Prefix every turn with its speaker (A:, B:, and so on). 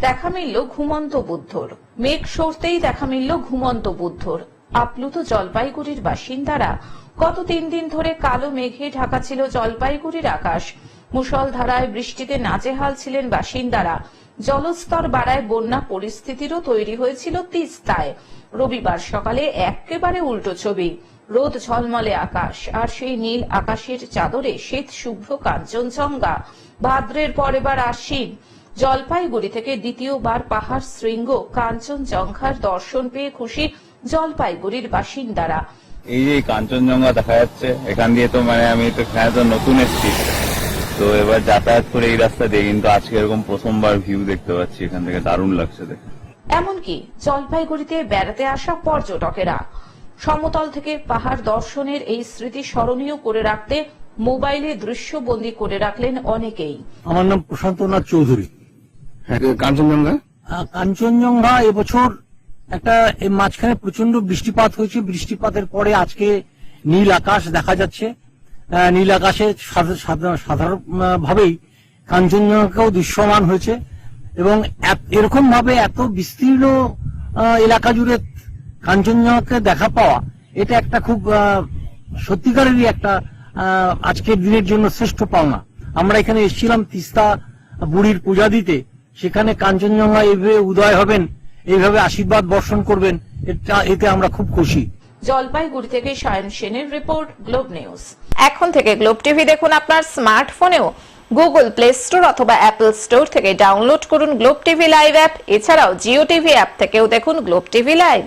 A: দেখা মিলল ঘুমন্ত বুদ্ধর। মেঘ সরতেই দেখা মিলল ঘুমন্ত বুদ্ধর। আপ্লুত জলপাইগুড়ির বাসিন্দারা, গত তিন দিন ধরে কালো মেঘে ঢাকা ছিল জলপাইগুড়ির আকাশ। মুষলধারায় বৃষ্টিতে নাজেহাল ছিলেন বাসিন্দারা। জলস্তর বাড়ায় বন্যা পরিস্থিতিরও তৈরি হয়েছিল তিস্তায়। রবিবার সকালে একেবারে উল্টো ছবি, রোদ ঝলমলে আকাশ, আর সেই নীল আকাশের চাদরে শ্বেত শুভ্র কাঞ্চনজঙ্ঘা। ভাদ্রের পর এবার আশ্বিন। জলপাইগুড়ি থেকে দ্বিতীয়বার পাহাড় শৃঙ্গ কাঞ্চনজঙ্ঘার দর্শন পেয়ে খুশি জলপাইগুড়ির বাসিন্দারা।
B: এই যে কাঞ্চনজঙ্ঘা দেখা যাচ্ছে এখান দিয়ে তো মানে আমি তো তো নতুন এসেছি। তো এবার যাতায়াত করে এই রাস্তা দিয়ে কিন্তু আজকে এরকম প্রথমবার ভিউ দেখতে পাচ্ছি এখান থেকে দারুণ লাগছে দেখে
A: এমনকি জলপাইগুড়িতে বেড়াতে আসা পর্যটকেরা সমতল থেকে পাহাড় দর্শনের এই স্মৃতি স্মরণীয় করে রাখতে মোবাইলে দৃশ্যবন্দী করে রাখলেন অনেকেই।
C: আমার নাম প্রশান্তনাথ চৌধুরী।
D: কাঞ্চনজঙ্ঘা?
C: কাঞ্চনজঙ্ঘা এবছর একটা মাঝখানে প্রচণ্ড বৃষ্টিপাত হয়েছে। বৃষ্টিপাতের পরে আজকে নীল আকাশ দেখা যাচ্ছে। নীল আকাশে সাধারণ ভাবেই কাঞ্চনজঙ্ঘাকেও দৃশ্যমান হয়েছে এবং এরকম ভাবে এত বিস্তীর্ণ এলাকা জুড়ে কাঞ্চনজঙ্ঘাকে দেখা পাওয়া, এটা একটা খুব সত্যিকারেরই একটা আজকের দিনের জন্য শ্রেষ্ঠ পাওনা। আমরা এখানে এসেছিলাম তিস্তা বুড়ির পূজা দিতে। সেখানে কাঞ্চনজঙ্ঘা এইভাবে উদয় হবেন এইভাবে আশীর্বাদ বর্ষণ করবেন এটা এতে আমরা খুব খুশি।
A: জলপাইগুড়ি থেকে সায়ন সেনের রিপোর্ট গ্লোব নিউজ।
E: এখন থেকে গ্লোব টিভি দেখুন আপনার স্মার্টফোনেও। গুগল প্লে স্টোর অথবা অ্যাপল স্টোর থেকে ডাউনলোড করুন গ্লোব টিভি লাইভ অ্যাপ। এছাড়াও জিও টিভি অ্যাপ থেকেও দেখুন গ্লোব টিভি লাইভ।